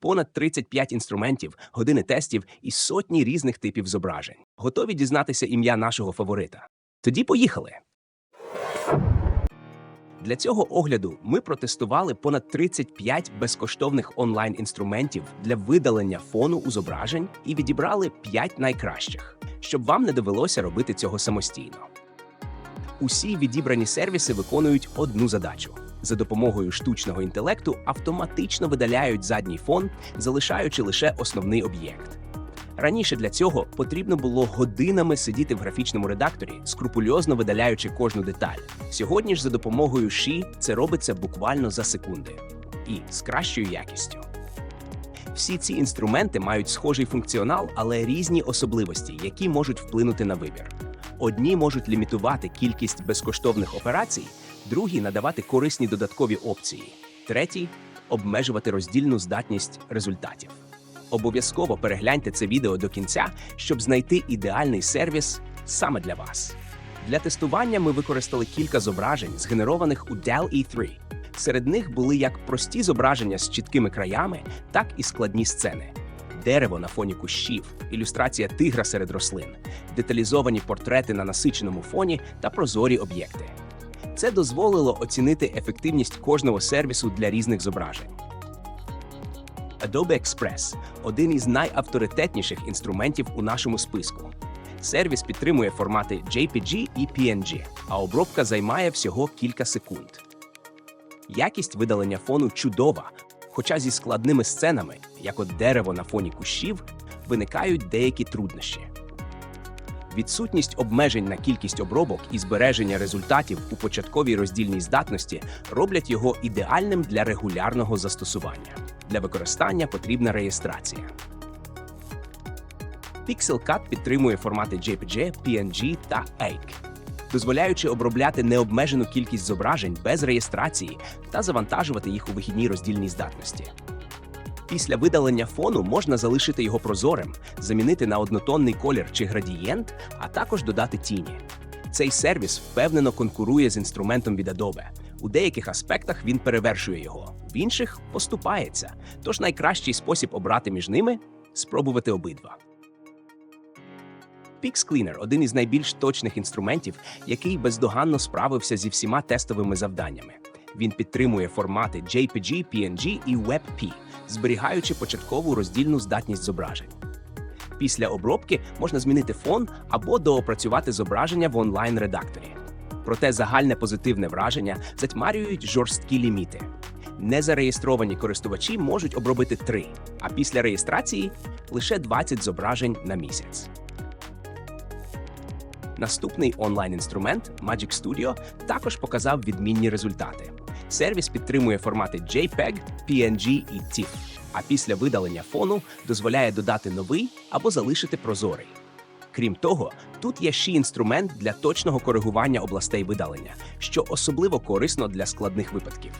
понад 35 інструментів, години тестів і сотні різних типів зображень. Готові дізнатися ім'я нашого фаворита? Тоді поїхали. Для цього огляду ми протестували понад 35 безкоштовних онлайн-інструментів для видалення фону у зображень і відібрали 5 найкращих, щоб вам не довелося робити цього самостійно. Усі відібрані сервіси виконують одну задачу. За допомогою штучного інтелекту автоматично видаляють задній фон, залишаючи лише основний об'єкт. Раніше для цього потрібно було годинами сидіти в графічному редакторі, скрупульозно видаляючи кожну деталь. Сьогодні ж за допомогою Ші це робиться буквально за секунди і з кращою якістю. Всі ці інструменти мають схожий функціонал, але різні особливості, які можуть вплинути на вибір. Одні можуть лімітувати кількість безкоштовних операцій, другі надавати корисні додаткові опції, треті обмежувати роздільну здатність результатів. Обов'язково перегляньте це відео до кінця, щоб знайти ідеальний сервіс саме для вас. Для тестування ми використали кілька зображень, згенерованих у DALL-E3. Серед них були як прості зображення з чіткими краями, так і складні сцени. Дерево на фоні кущів, ілюстрація тигра серед рослин, деталізовані портрети на насиченому фоні та прозорі об'єкти. Це дозволило оцінити ефективність кожного сервісу для різних зображень. Adobe Express – один із найавторитетніших інструментів у нашому списку. Сервіс підтримує формати JPG і PNG, а обробка займає всього кілька секунд. Якість видалення фону чудова, хоча зі складними сценами, як от дерево на фоні кущів, виникають деякі труднощі. Відсутність обмежень на кількість обробок і збереження результатів у початковій роздільній здатності роблять його ідеальним для регулярного застосування. Для використання потрібна реєстрація. PixelCut підтримує формати JPG, PNG та AIC, дозволяючи обробляти необмежену кількість зображень без реєстрації та завантажувати їх у вихідній роздільній здатності. Після видалення фону можна залишити його прозорим, замінити на однотонний колір чи градієнт, а також додати тіні. Цей сервіс впевнено конкурує з інструментом від Adobe. У деяких аспектах він перевершує його, в інших поступається. Тож найкращий спосіб обрати між ними спробувати обидва. PixCleaner – один із найбільш точних інструментів, який бездоганно справився зі всіма тестовими завданнями. Він підтримує формати JPG, PNG і WebP, зберігаючи початкову роздільну здатність зображень. Після обробки можна змінити фон або доопрацювати зображення в онлайн-редакторі. Проте загальне позитивне враження затьмарюють жорсткі ліміти. Незареєстровані користувачі можуть обробити 3, а після реєстрації лише 20 зображень на місяць. Наступний онлайн-інструмент Magic Studio також показав відмінні результати. Сервіс підтримує формати JPEG, PNG і TIFF, а після видалення фону дозволяє додати новий або залишити прозорий. Крім того, тут є ще інструмент для точного коригування областей видалення, що особливо корисно для складних випадків.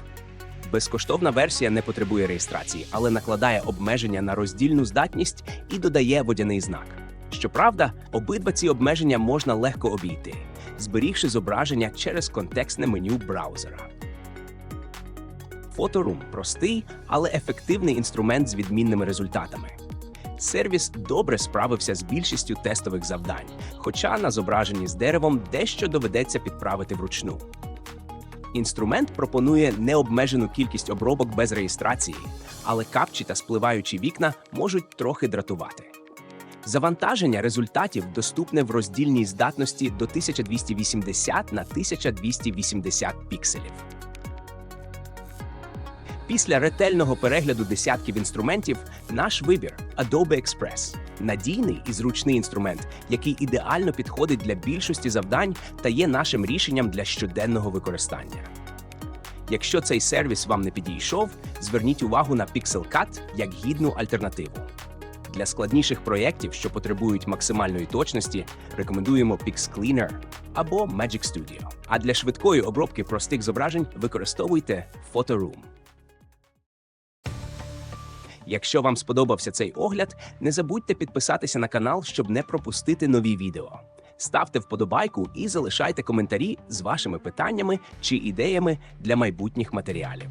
Безкоштовна версія не потребує реєстрації, але накладає обмеження на роздільну здатність і додає водяний знак. Щоправда, обидва ці обмеження можна легко обійти, зберігши зображення через контекстне меню браузера. Photoroom – простий, але ефективний інструмент з відмінними результатами. Сервіс добре справився з більшістю тестових завдань, хоча на зображенні з деревом дещо доведеться підправити вручну. Інструмент пропонує необмежену кількість обробок без реєстрації, але капчі та спливаючі вікна можуть трохи дратувати. Завантаження результатів доступне в роздільній здатності до 1280 на 1280 пікселів. Після ретельного перегляду десятків інструментів наш вибір Adobe Express – надійний і зручний інструмент, який ідеально підходить для більшості завдань та є нашим рішенням для щоденного використання. Якщо цей сервіс вам не підійшов, зверніть увагу на PixelCut як гідну альтернативу. Для складніших проєктів, що потребують максимальної точності, рекомендуємо PixCleaner або Magic Studio. А для швидкої обробки простих зображень використовуйте Photoroom. Якщо вам сподобався цей огляд, не забудьте підписатися на канал, щоб не пропустити нові відео. Ставте вподобайку і залишайте коментарі з вашими питаннями чи ідеями для майбутніх матеріалів.